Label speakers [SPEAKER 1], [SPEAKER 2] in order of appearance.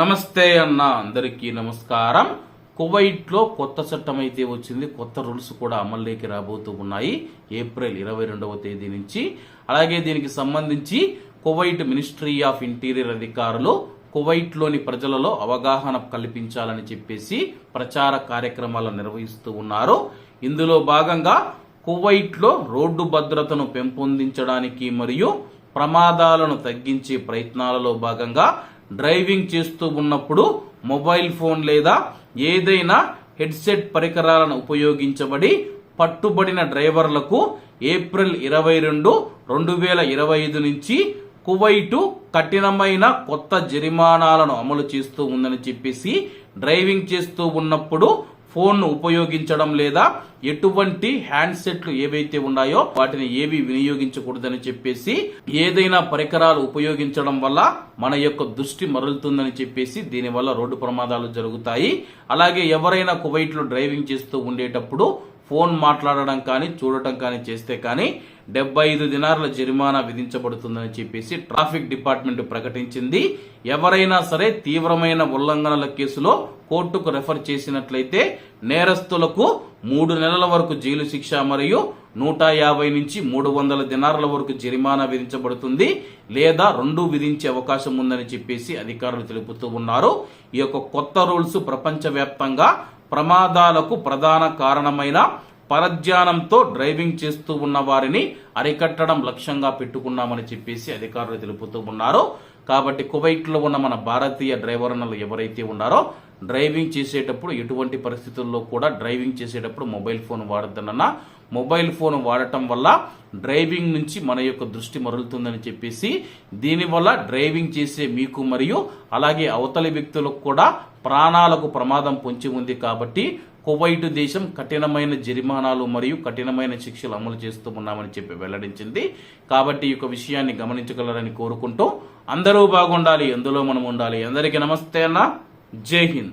[SPEAKER 1] నమస్తే అన్న అందరికీ నమస్కారం. కువైట్లో కొత్త చట్టం అయితే వచ్చింది కొత్త రూల్స్ కూడా అమల్లోకి రాబోతూ ఉన్నాయి. ఏప్రిల్ ఇరవై రెండవ తేదీ నుంచి. అలాగే దీనికి సంబంధించి కువైట్ మినిస్ట్రీ ఆఫ్ ఇంటీరియర్ అధికారులు కువైట్లోని ప్రజలలో అవగాహన కల్పించాలని చెప్పేసి ప్రచార కార్యక్రమాలు నిర్వహిస్తూ ఉన్నారు. ఇందులో భాగంగా కువైట్లో రోడ్డు భద్రతను పెంపొందించడానికి మరియు ప్రమాదాలను తగ్గించే ప్రయత్నాలలో భాగంగా డ్రైవింగ్ చేస్తూ ఉన్నప్పుడు మొబైల్ ఫోన్ లేదా ఏదైనా హెడ్సెట్ పరికరాలను ఉపయోగించబడి పట్టుబడిన డ్రైవర్లకు ఏప్రిల్ ఇరవై రెండు రెండు వేల ఇరవై ఐదు నుంచి కువైటు కఠినమైన కొత్త జరిమానాలను అమలు చేస్తూ ఉందని చెప్పేసి డ్రైవింగ్ చేస్తూ ఉన్నప్పుడు ఫోన్ ఉపయోగించడం లేదా ఎటువంటి హ్యాండ్సెట్లు ఏవైతే ఉన్నాయో వాటిని ఏవి వినియోగించకూడదని చెప్పేసి ఏదైనా పరికరాలు ఉపయోగించడం వల్ల మన యొక్క దృష్టి మరలుతుందని చెప్పేసి దీనివల్ల రోడ్డు ప్రమాదాలు జరుగుతాయి. అలాగే ఎవరైనా కువైట్లో డ్రైవింగ్ చేస్తూ ఉండేటప్పుడు ఫోన్ మాట్లాడడం కానీ చూడటం కానీ చేస్తే కానీ డెబ్బై ఐదు దినారుల జరిమానా విధించబడుతుందని చెప్పేసి ట్రాఫిక్ డిపార్ట్మెంట్ ప్రకటించింది. ఎవరైనా సరే తీవ్రమైన ఉల్లంఘనల కేసులో కోర్టుకు రెఫర్ చేసినట్లయితే నేరస్తులకు మూడు నెలల వరకు జైలు శిక్ష మరియు నూట యాభై నుంచి మూడు వందల దినారుల వరకు జరిమానా విధించబడుతుంది లేదా రెండు విధించే అవకాశం ఉందని చెప్పేసి అధికారులు తెలుపుతూ ఉన్నారు. ఈ యొక్క కొత్త రూల్స్ ప్రపంచవ్యాప్తంగా ప్రమాదాలకు ప్రధాన కారణమైన పరధ్యానంతో డ్రైవింగ్ చేస్తూ ఉన్న వారిని అరికట్టడం లక్ష్యంగా పెట్టుకున్నామని చెప్పేసి అధికారులు తెలుపుతూ ఉన్నారు. కాబట్టి కువైట్లో ఉన్న మన భారతీయ డ్రైవర్లు ఎవరైతే ఉన్నారో డ్రైవింగ్ చేసేటప్పుడు ఎటువంటి పరిస్థితుల్లో కూడా డ్రైవింగ్ చేసేటప్పుడు మొబైల్ ఫోన్ వాడద్దనన్నా మొబైల్ ఫోన్ వాడటం వల్ల డ్రైవింగ్ నుంచి మన యొక్క దృష్టి మరలుతుందని చెప్పేసి దీనివల్ల డ్రైవింగ్ చేసే మీకు మరియు అలాగే అవతలి వ్యక్తులకు కూడా ప్రాణాలకు ప్రమాదం పొంచి ఉంది కాబట్టి కువైట్ దేశం కఠినమైన జరిమానాలు మరియు కఠినమైన శిక్షలు అమలు చేస్తూ ఉన్నామని చెప్పి వెల్లడించింది. కాబట్టి ఈ యొక్క విషయాన్ని గమనించగలరని కోరుకుంటూ అందరూ బాగుండాలి ఎందులో మనం ఉండాలి. అందరికీ నమస్తే అన్న. జై హింద్.